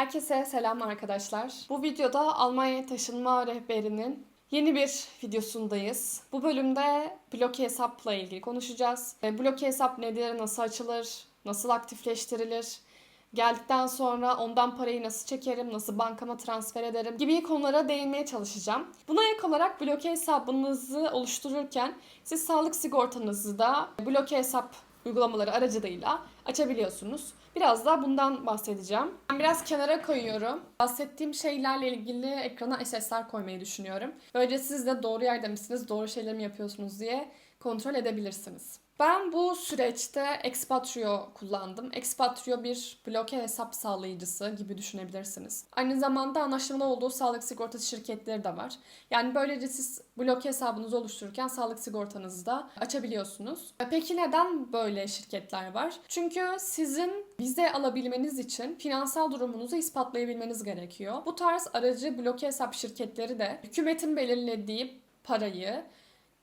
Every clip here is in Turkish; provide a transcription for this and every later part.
Herkese selam arkadaşlar. Bu videoda Almanya'ya taşınma rehberinin yeni bir videosundayız. Bu bölümde bloke hesapla ilgili konuşacağız. E, Bloke hesap nedir, nasıl açılır, nasıl aktifleştirilir, geldikten sonra ondan parayı nasıl çekerim, nasıl bankama transfer ederim gibi konulara değinmeye çalışacağım. Buna ek olarak bloke hesabınızı oluştururken siz sağlık sigortanızı da bloke hesap uygulamaları aracılığıyla açabiliyorsunuz. Biraz da bundan bahsedeceğim. Ben biraz kenara koyuyorum. Bahsettiğim şeylerle ilgili ekrana SS'ler koymayı düşünüyorum. Böylece siz de doğru yerde misiniz, doğru şeyleri mi yapıyorsunuz diye kontrol edebilirsiniz. Ben bu süreçte Expatrio kullandım. Expatrio bir bloke hesap sağlayıcısı gibi düşünebilirsiniz. Aynı zamanda anlaşmalı olduğu sağlık sigortası şirketleri de var. Yani böylece siz bloke hesabınızı oluştururken sağlık sigortanızı da açabiliyorsunuz. E Peki neden böyle şirketler var? Çünkü sizin vize alabilmeniz için finansal durumunuzu ispatlayabilmeniz gerekiyor. Bu tarz aracı bloke hesap şirketleri de hükümetin belirlediği parayı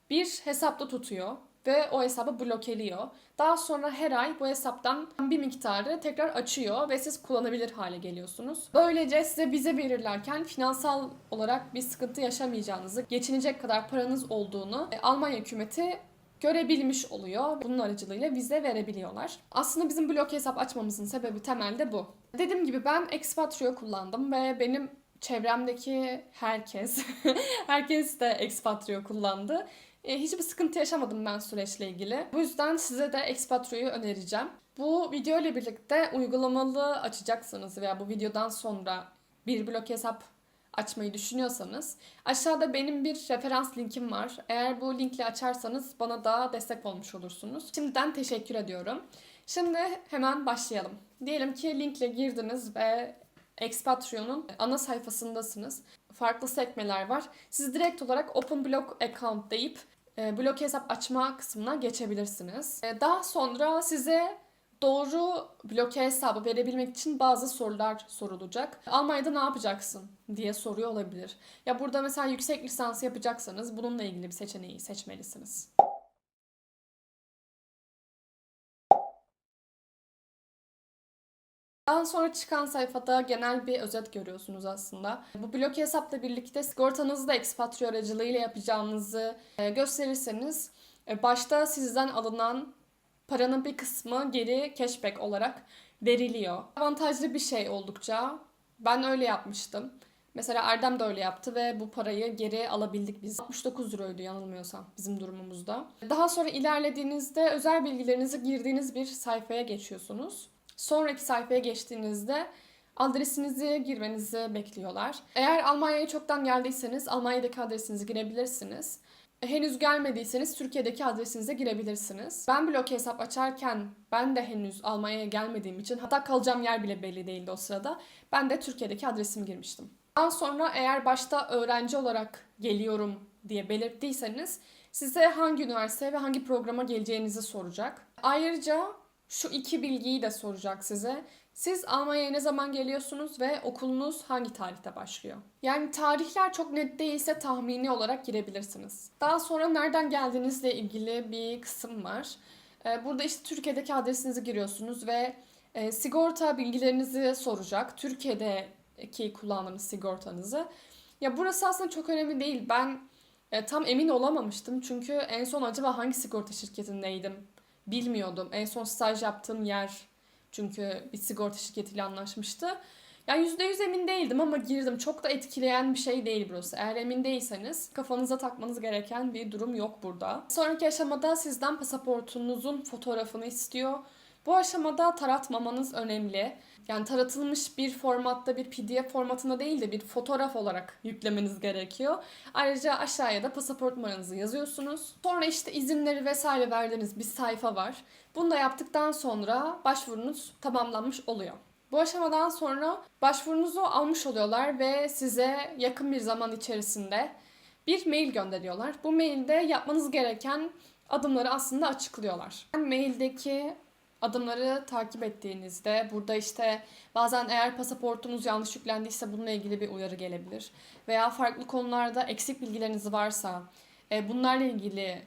bir hesapta tutuyor ve o hesabı blokeliyor. Daha sonra her ay bu hesaptan bir miktarı tekrar açıyor ve siz kullanabilir hale geliyorsunuz. Böylece size vize verirlerken finansal olarak bir sıkıntı yaşamayacağınızı, geçinecek kadar paranız olduğunu e, Almanya hükümeti görebilmiş oluyor. Bunun aracılığıyla vize verebiliyorlar. Aslında bizim blok hesap açmamızın sebebi temelde bu. Dediğim gibi ben Expatrio kullandım ve benim çevremdeki herkes, herkes de Expatrio kullandı. E, hiçbir sıkıntı yaşamadım ben süreçle ilgili. Bu yüzden size de Expatrio'yu önereceğim. Bu video ile birlikte uygulamalı açacaksınız veya bu videodan sonra bir blok hesap açmayı düşünüyorsanız aşağıda benim bir referans linkim var. Eğer bu linkle açarsanız bana daha destek olmuş olursunuz. Şimdiden teşekkür ediyorum. Şimdi hemen başlayalım. Diyelim ki linkle girdiniz ve Expatrio'nun ana sayfasındasınız. Farklı sekmeler var. Siz direkt olarak Open Block Account deyip blok hesap açma kısmına geçebilirsiniz. E, daha sonra size doğru bloke hesabı verebilmek için bazı sorular sorulacak. Almanya'da ne yapacaksın diye soruyor olabilir. Ya burada mesela yüksek lisans yapacaksanız bununla ilgili bir seçeneği seçmelisiniz. Daha sonra çıkan sayfada genel bir özet görüyorsunuz aslında. Bu blok hesapla birlikte sigortanızı da Expatrio aracılığıyla yapacağınızı e, gösterirseniz e, başta sizden alınan paranın bir kısmı geri cashback olarak veriliyor. Avantajlı bir şey oldukça. Ben öyle yapmıştım. Mesela Erdem de öyle yaptı ve bu parayı geri alabildik biz. 69 euroydu yanılmıyorsam bizim durumumuzda. Daha sonra ilerlediğinizde özel bilgilerinizi girdiğiniz bir sayfaya geçiyorsunuz. Sonraki sayfaya geçtiğinizde adresinizi girmenizi bekliyorlar. Eğer Almanya'ya çoktan geldiyseniz Almanya'daki adresinizi girebilirsiniz. Henüz gelmediyseniz Türkiye'deki adresinize girebilirsiniz. Ben blok hesap açarken ben de henüz Almanya'ya gelmediğim için hatta kalacağım yer bile belli değildi o sırada. Ben de Türkiye'deki adresimi girmiştim. Daha sonra eğer başta öğrenci olarak geliyorum diye belirttiyseniz size hangi üniversite ve hangi programa geleceğinizi soracak. Ayrıca şu iki bilgiyi de soracak size. Siz Almanya'ya ne zaman geliyorsunuz ve okulunuz hangi tarihte başlıyor? Yani tarihler çok net değilse tahmini olarak girebilirsiniz. Daha sonra nereden geldiğinizle ilgili bir kısım var. Ee, burada işte Türkiye'deki adresinizi giriyorsunuz ve e, sigorta bilgilerinizi soracak. Türkiye'deki kullandığınız sigortanızı. Ya burası aslında çok önemli değil. Ben e, tam emin olamamıştım. Çünkü en son acaba hangi sigorta şirketindeydim bilmiyordum. En son staj yaptığım yer çünkü bir sigorta şirketiyle anlaşmıştı. Yani %100 emin değildim ama girdim. Çok da etkileyen bir şey değil burası. Eğer emin değilseniz kafanıza takmanız gereken bir durum yok burada. Sonraki aşamada sizden pasaportunuzun fotoğrafını istiyor. Bu aşamada taratmamanız önemli. Yani taratılmış bir formatta bir PDF formatında değil de bir fotoğraf olarak yüklemeniz gerekiyor. Ayrıca aşağıya da pasaport numaranızı yazıyorsunuz. Sonra işte izinleri vesaire verdiğiniz bir sayfa var. Bunu da yaptıktan sonra başvurunuz tamamlanmış oluyor. Bu aşamadan sonra başvurunuzu almış oluyorlar ve size yakın bir zaman içerisinde bir mail gönderiyorlar. Bu mailde yapmanız gereken adımları aslında açıklıyorlar. Maildeki adımları takip ettiğinizde burada işte bazen eğer pasaportunuz yanlış yüklendiyse bununla ilgili bir uyarı gelebilir. Veya farklı konularda eksik bilgileriniz varsa e, bunlarla ilgili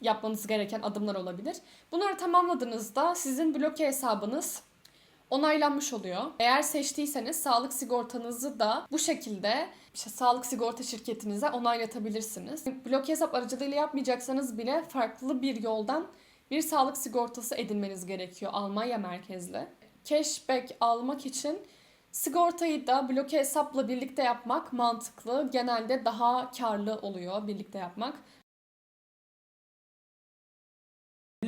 yapmanız gereken adımlar olabilir. Bunları tamamladığınızda sizin bloke hesabınız onaylanmış oluyor. Eğer seçtiyseniz sağlık sigortanızı da bu şekilde işte sağlık sigorta şirketinize onaylatabilirsiniz. Bloke hesap aracılığıyla yapmayacaksanız bile farklı bir yoldan bir sağlık sigortası edinmeniz gerekiyor Almanya merkezli. Cashback almak için sigortayı da bloke hesapla birlikte yapmak mantıklı. Genelde daha karlı oluyor birlikte yapmak.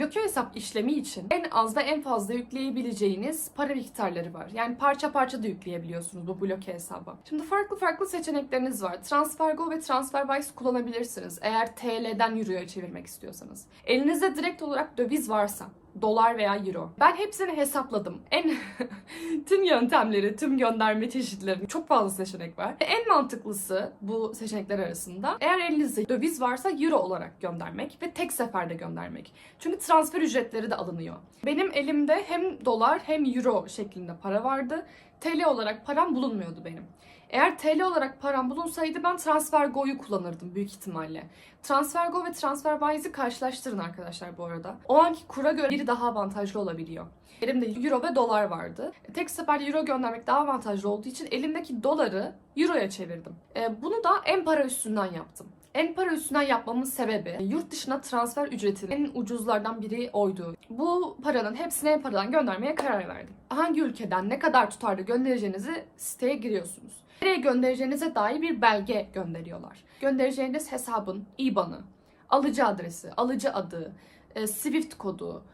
Bloke hesap işlemi için en az ve en fazla yükleyebileceğiniz para miktarları var. Yani parça parça da yükleyebiliyorsunuz bu bloke hesaba. Şimdi farklı farklı seçenekleriniz var. TransferGo ve TransferWise kullanabilirsiniz eğer TL'den Euro'ya çevirmek istiyorsanız. Elinizde direkt olarak döviz varsa dolar veya euro. Ben hepsini hesapladım. En tüm yöntemleri, tüm gönderme çeşitleri çok fazla seçenek var. En mantıklısı bu seçenekler arasında eğer elinizde döviz varsa euro olarak göndermek ve tek seferde göndermek. Çünkü transfer ücretleri de alınıyor. Benim elimde hem dolar hem euro şeklinde para vardı. TL olarak param bulunmuyordu benim. Eğer TL olarak param bulunsaydı ben TransferGo'yu kullanırdım büyük ihtimalle. TransferGo ve TransferWise'i karşılaştırın arkadaşlar bu arada. O anki kura göre biri daha avantajlı olabiliyor. Elimde euro ve dolar vardı. Tek seferde euro göndermek daha avantajlı olduğu için elimdeki doları euroya çevirdim. E, bunu da en para üstünden yaptım. En para üstünden yapmamın sebebi yurt dışına transfer ücretinin en ucuzlardan biri oydu. Bu paranın hepsini en paradan göndermeye karar verdim. Hangi ülkeden ne kadar tutarda göndereceğinizi siteye giriyorsunuz. Nereye göndereceğinize dair bir belge gönderiyorlar. Göndereceğiniz hesabın IBAN'ı, alıcı adresi, alıcı adı, e, Swift kodu,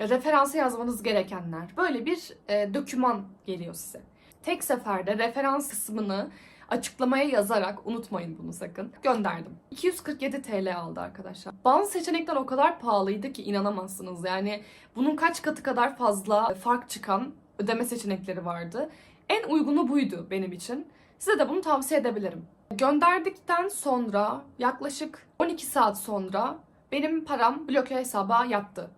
referansa yazmanız gerekenler. Böyle bir e, doküman geliyor size. Tek seferde referans kısmını açıklamaya yazarak unutmayın bunu sakın. Gönderdim. 247 TL aldı arkadaşlar. Bazı seçenekler o kadar pahalıydı ki inanamazsınız. Yani bunun kaç katı kadar fazla fark çıkan ödeme seçenekleri vardı. En uygunu buydu benim için. Size de bunu tavsiye edebilirim. Gönderdikten sonra yaklaşık 12 saat sonra benim param bloke hesaba yattı.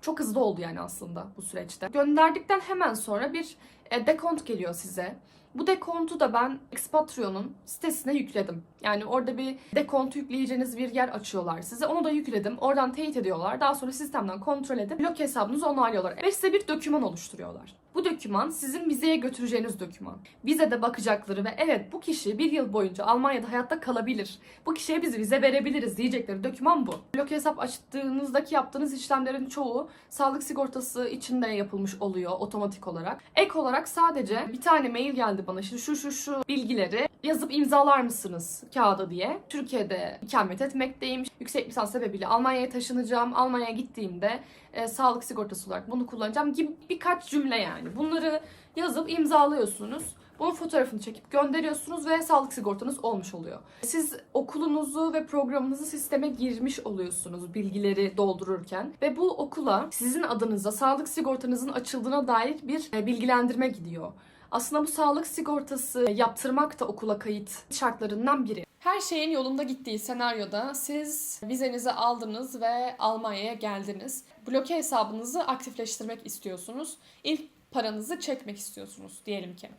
Çok hızlı oldu yani aslında bu süreçte. Gönderdikten hemen sonra bir e, dekont geliyor size. Bu dekontu da ben Expatrio'nun sitesine yükledim. Yani orada bir dekont yükleyeceğiniz bir yer açıyorlar size. Onu da yükledim. Oradan teyit ediyorlar. Daha sonra sistemden kontrol edip blok hesabınızı onaylıyorlar. Ve size bir doküman oluşturuyorlar. Bu doküman sizin vizeye götüreceğiniz doküman. Vizede bakacakları ve evet bu kişi bir yıl boyunca Almanya'da hayatta kalabilir. Bu kişiye biz vize verebiliriz diyecekleri doküman bu. Blok hesap açtığınızdaki yaptığınız işlemlerin çoğu sağlık sigortası içinde yapılmış oluyor otomatik olarak. Ek olarak sadece bir tane mail geldi bana. Şimdi şu şu şu bilgileri yazıp imzalar mısınız kağıda diye. Türkiye'de ikamet etmekteyim. Yüksek lisans sebebiyle Almanya'ya taşınacağım. Almanya'ya gittiğimde e, sağlık sigortası olarak bunu kullanacağım gibi birkaç cümle yani. Bunları yazıp imzalıyorsunuz. Bunun fotoğrafını çekip gönderiyorsunuz ve sağlık sigortanız olmuş oluyor. Siz okulunuzu ve programınızı sisteme girmiş oluyorsunuz bilgileri doldururken ve bu okula sizin adınıza sağlık sigortanızın açıldığına dair bir e, bilgilendirme gidiyor. Aslında bu sağlık sigortası yaptırmak da okula kayıt şartlarından biri. Her şeyin yolunda gittiği senaryoda siz vizenizi aldınız ve Almanya'ya geldiniz. Bloke hesabınızı aktifleştirmek istiyorsunuz. İlk paranızı çekmek istiyorsunuz diyelim ki.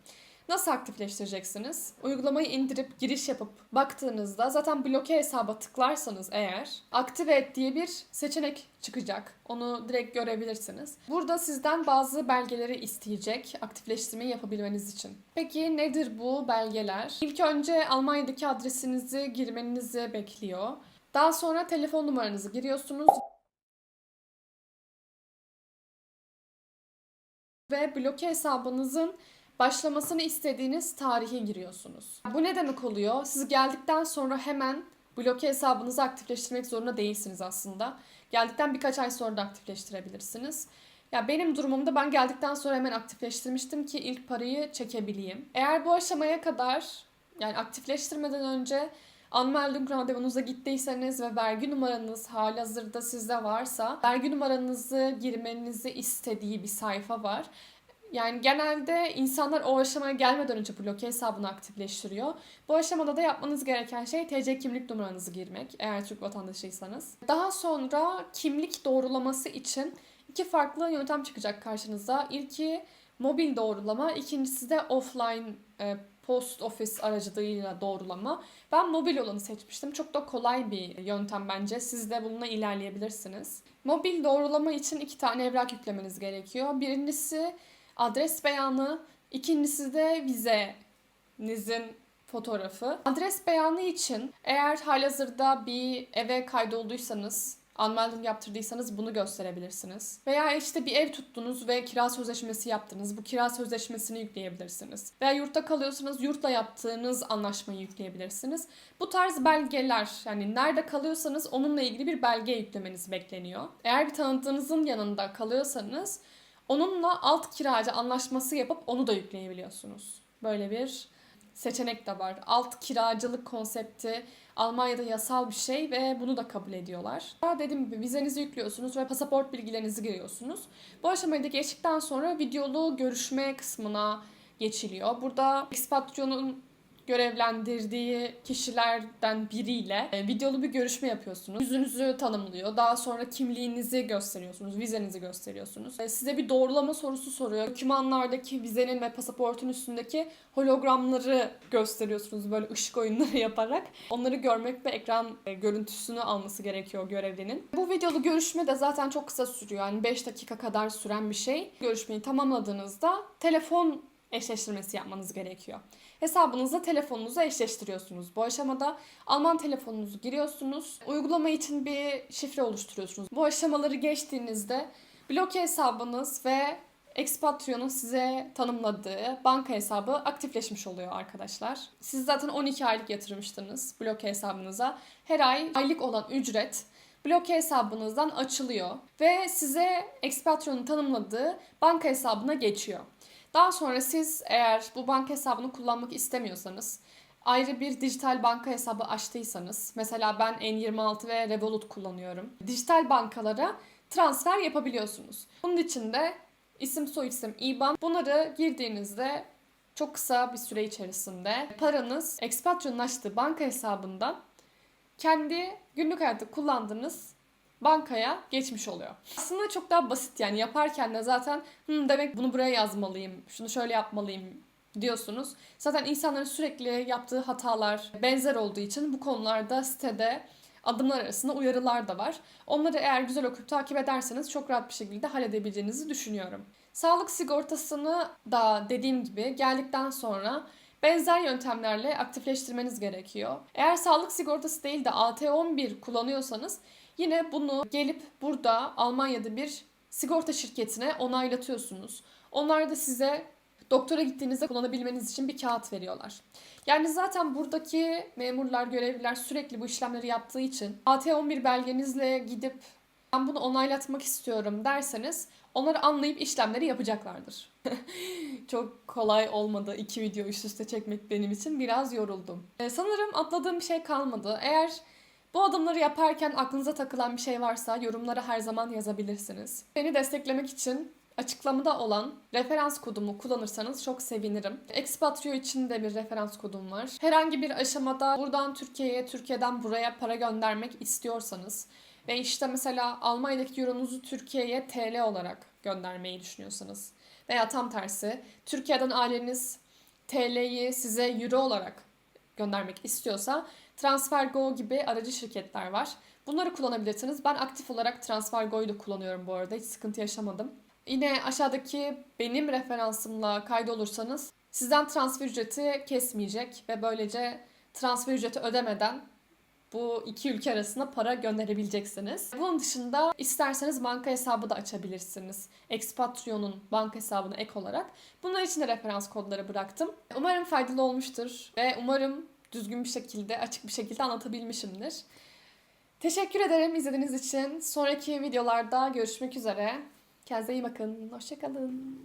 Nasıl aktifleştireceksiniz? Uygulamayı indirip giriş yapıp baktığınızda zaten bloke hesaba tıklarsanız eğer aktive et diye bir seçenek çıkacak. Onu direkt görebilirsiniz. Burada sizden bazı belgeleri isteyecek aktifleştirmeyi yapabilmeniz için. Peki nedir bu belgeler? İlk önce Almanya'daki adresinizi girmenizi bekliyor. Daha sonra telefon numaranızı giriyorsunuz ve bloke hesabınızın başlamasını istediğiniz tarihi giriyorsunuz. Bu ne demek oluyor? Siz geldikten sonra hemen bloke hesabınızı aktifleştirmek zorunda değilsiniz aslında. Geldikten birkaç ay sonra da aktifleştirebilirsiniz. Ya benim durumumda ben geldikten sonra hemen aktifleştirmiştim ki ilk parayı çekebileyim. Eğer bu aşamaya kadar yani aktifleştirmeden önce Anmeldung randevunuza gittiyseniz ve vergi numaranız halihazırda sizde varsa vergi numaranızı girmenizi istediği bir sayfa var. Yani genelde insanlar o aşamaya gelmeden önce bloke hesabını aktifleştiriyor. Bu aşamada da yapmanız gereken şey TC kimlik numaranızı girmek eğer Türk vatandaşıysanız. Daha sonra kimlik doğrulaması için iki farklı yöntem çıkacak karşınıza. İlki mobil doğrulama, ikincisi de offline e, post office aracılığıyla doğrulama. Ben mobil olanı seçmiştim. Çok da kolay bir yöntem bence. Siz de bununla ilerleyebilirsiniz. Mobil doğrulama için iki tane evrak yüklemeniz gerekiyor. Birincisi adres beyanı, ikincisi de vizenizin fotoğrafı. Adres beyanı için eğer halihazırda bir eve kaydolduysanız, unmelding yaptırdıysanız bunu gösterebilirsiniz. Veya işte bir ev tuttunuz ve kira sözleşmesi yaptınız. Bu kira sözleşmesini yükleyebilirsiniz. Veya yurtta kalıyorsanız yurtla yaptığınız anlaşmayı yükleyebilirsiniz. Bu tarz belgeler yani nerede kalıyorsanız onunla ilgili bir belge yüklemeniz bekleniyor. Eğer bir tanıdığınızın yanında kalıyorsanız onunla alt kiracı anlaşması yapıp onu da yükleyebiliyorsunuz. Böyle bir seçenek de var. Alt kiracılık konsepti Almanya'da yasal bir şey ve bunu da kabul ediyorlar. Dediğim gibi vizenizi yüklüyorsunuz ve pasaport bilgilerinizi giriyorsunuz. Bu aşamayı da geçtikten sonra videolu görüşme kısmına geçiliyor. Burada ekspatriyonun görevlendirdiği kişilerden biriyle e, videolu bir görüşme yapıyorsunuz. Yüzünüzü tanımlıyor. Daha sonra kimliğinizi gösteriyorsunuz, vizenizi gösteriyorsunuz. E, Size bir doğrulama sorusu soruyor. Dokümanlardaki vizenin ve pasaportun üstündeki hologramları gösteriyorsunuz böyle ışık oyunları yaparak. Onları görmek ve ekran e, görüntüsünü alması gerekiyor görevlinin. Bu videolu görüşme de zaten çok kısa sürüyor. Yani 5 dakika kadar süren bir şey. Görüşmeyi tamamladığınızda telefon eşleştirmesi yapmanız gerekiyor. Hesabınızla telefonunuzu eşleştiriyorsunuz. Bu aşamada Alman telefonunuzu giriyorsunuz. Uygulama için bir şifre oluşturuyorsunuz. Bu aşamaları geçtiğinizde bloke hesabınız ve Expatrion'un size tanımladığı banka hesabı aktifleşmiş oluyor arkadaşlar. Siz zaten 12 aylık yatırmıştınız bloke hesabınıza. Her ay aylık olan ücret bloke hesabınızdan açılıyor ve size Expatrion'un tanımladığı banka hesabına geçiyor. Daha sonra siz eğer bu banka hesabını kullanmak istemiyorsanız ayrı bir dijital banka hesabı açtıysanız mesela ben N26 ve Revolut kullanıyorum. Dijital bankalara transfer yapabiliyorsunuz. Bunun için de isim soyisim IBAN bunları girdiğinizde çok kısa bir süre içerisinde paranız Expatrion'un açtığı banka hesabından kendi günlük hayatta kullandığınız bankaya geçmiş oluyor. Aslında çok daha basit yani yaparken de zaten Hı, demek bunu buraya yazmalıyım, şunu şöyle yapmalıyım diyorsunuz. Zaten insanların sürekli yaptığı hatalar benzer olduğu için bu konularda sitede adımlar arasında uyarılar da var. Onları eğer güzel okuyup takip ederseniz çok rahat bir şekilde halledebileceğinizi düşünüyorum. Sağlık sigortasını da dediğim gibi geldikten sonra benzer yöntemlerle aktifleştirmeniz gerekiyor. Eğer sağlık sigortası değil de AT11 kullanıyorsanız yine bunu gelip burada Almanya'da bir sigorta şirketine onaylatıyorsunuz. Onlar da size doktora gittiğinizde kullanabilmeniz için bir kağıt veriyorlar. Yani zaten buradaki memurlar, görevliler sürekli bu işlemleri yaptığı için AT11 belgenizle gidip ben bunu onaylatmak istiyorum derseniz onları anlayıp işlemleri yapacaklardır. Çok kolay olmadı iki video üst üste çekmek benim için. Biraz yoruldum. Ee, sanırım atladığım bir şey kalmadı. Eğer bu adımları yaparken aklınıza takılan bir şey varsa yorumlara her zaman yazabilirsiniz. Beni desteklemek için açıklamada olan referans kodumu kullanırsanız çok sevinirim. Expatrio için de bir referans kodum var. Herhangi bir aşamada buradan Türkiye'ye, Türkiye'den buraya para göndermek istiyorsanız ve işte mesela Almanya'daki euronuzu Türkiye'ye TL olarak göndermeyi düşünüyorsanız veya tam tersi Türkiye'den aileniz TL'yi size euro olarak göndermek istiyorsa TransferGo gibi aracı şirketler var. Bunları kullanabilirsiniz. Ben aktif olarak TransferGo'yu da kullanıyorum bu arada. Hiç sıkıntı yaşamadım. Yine aşağıdaki benim referansımla kaydolursanız sizden transfer ücreti kesmeyecek ve böylece transfer ücreti ödemeden bu iki ülke arasında para gönderebileceksiniz. Bunun dışında isterseniz banka hesabı da açabilirsiniz. Expatrion'un banka hesabına ek olarak. Bunlar için de referans kodları bıraktım. Umarım faydalı olmuştur ve umarım düzgün bir şekilde, açık bir şekilde anlatabilmişimdir. Teşekkür ederim izlediğiniz için. Sonraki videolarda görüşmek üzere. Kendinize iyi bakın. Hoşçakalın.